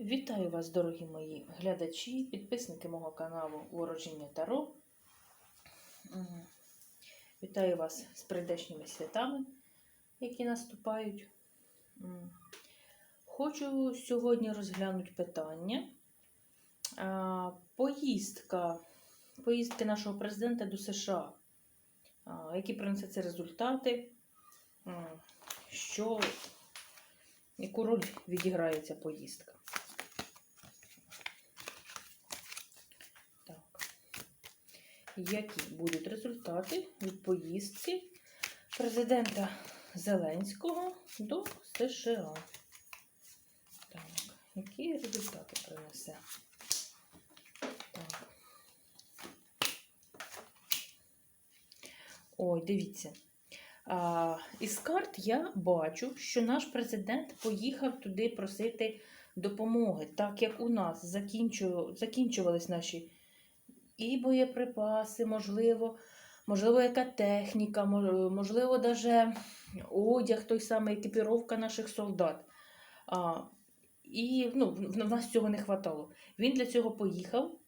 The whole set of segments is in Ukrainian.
Вітаю вас, дорогі мої глядачі, підписники мого каналу Ворожіння Таро. Вітаю вас з прийдешніми святами, які наступають. Хочу сьогодні розглянути питання. Поїздка, поїздки нашого президента до США. Які принесуть це результати? Що, яку роль відіграє ця поїздка? Які будуть результати від поїздки президента Зеленського до США? Так, які результати принесе? Так. Ой, дивіться. А, із карт я бачу, що наш президент поїхав туди просити допомоги, так як у нас закінчу, закінчувались наші і боєприпаси, можливо, можливо, яка техніка, можливо, навіть одяг, той самий екіпіровка наших солдат. А, і ну, в нас цього не хватало. Він для цього поїхав,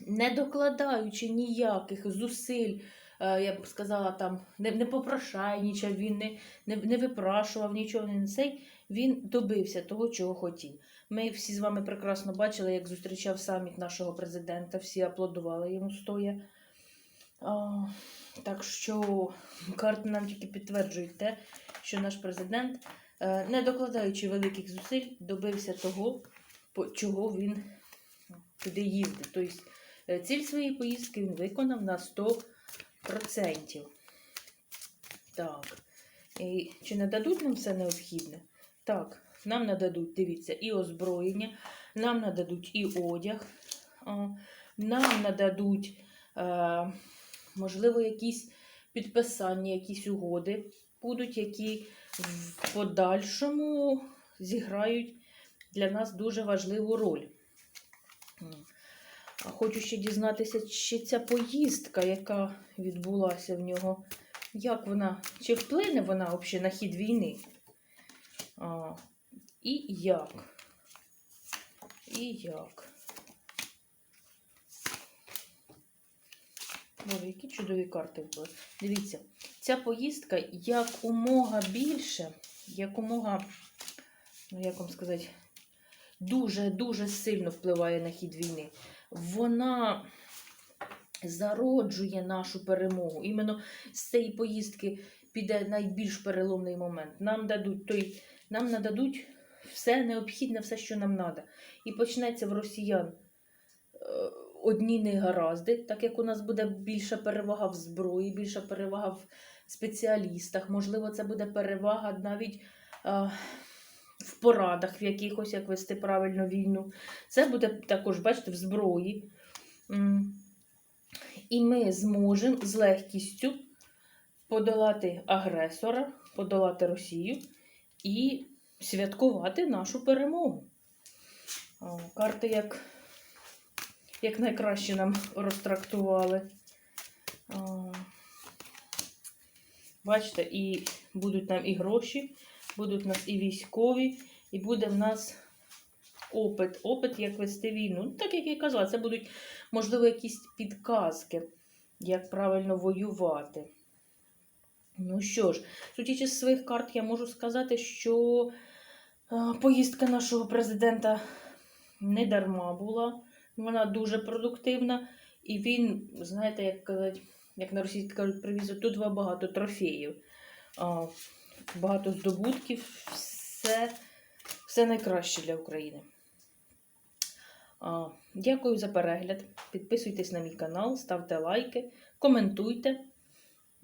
не докладаючи ніяких зусиль, е, я б сказала, там, не, не попрошайнічав, він не, не, не випрашував нічого, не цей. Він добився того, чого хотів. Ми всі з вами прекрасно бачили, як зустрічав саміт нашого президента, всі аплодували йому стоя. Так що карти нам тільки підтверджують те, що наш президент, е, не докладаючи великих зусиль, добився того, чого він туди їздив. Тобто е, ціль своєї поїздки він виконав на 100%. Так. І чи нададуть нам все необхідне? Так, нам нададуть, дивіться, і озброєння, нам нададуть і одяг, нам нададуть, е, можливо, якісь підписання, якісь угоди будуть, які в подальшому зіграють для нас дуже важливу роль. Хочу ще дізнатися, чи ця поїздка, яка відбулася в нього, як вона, чи вплине вона взагалі на хід війни? І як? І як? Боже, які чудові карти випали. Дивіться, ця поїздка якомога більше, якомога, ну як вам сказати, дуже-дуже сильно впливає на хід війни. Вона зароджує нашу перемогу. Іменно з цієї поїздки піде найбільш переломний момент. Нам дадуть той, нам нададуть все необхідне, все, що нам треба. І почнеться в росіян е, одні негаразди, так як у нас буде більша перевага в зброї, більша перевага в спеціалістах. Можливо, це буде перевага навіть е, в порадах в якихось, як вести правильно війну. Це буде також, бачите, в зброї. І ми зможемо з легкістю подолати агресора, подолати Росію і святкувати нашу перемогу. Карти як, як найкраще нам розтрактували. Бачите, і будуть нам і гроші, будуть нас і військові, і буде в нас опит, опит, як вести війну. Ну, так як я казала, це будуть, можливо, якісь підказки, як правильно воювати. Ну що ж, судячи з своїх карт, я можу сказати, що е, поїздка нашого президента не дарма була. Вона дуже продуктивна. І він, знаєте, як казати, як на російській кажуть, привіз тут багато трофеїв, багато здобутків, все, все найкраще для України. Дякую за перегляд. Підписуйтесь на мій канал, ставте лайки, коментуйте.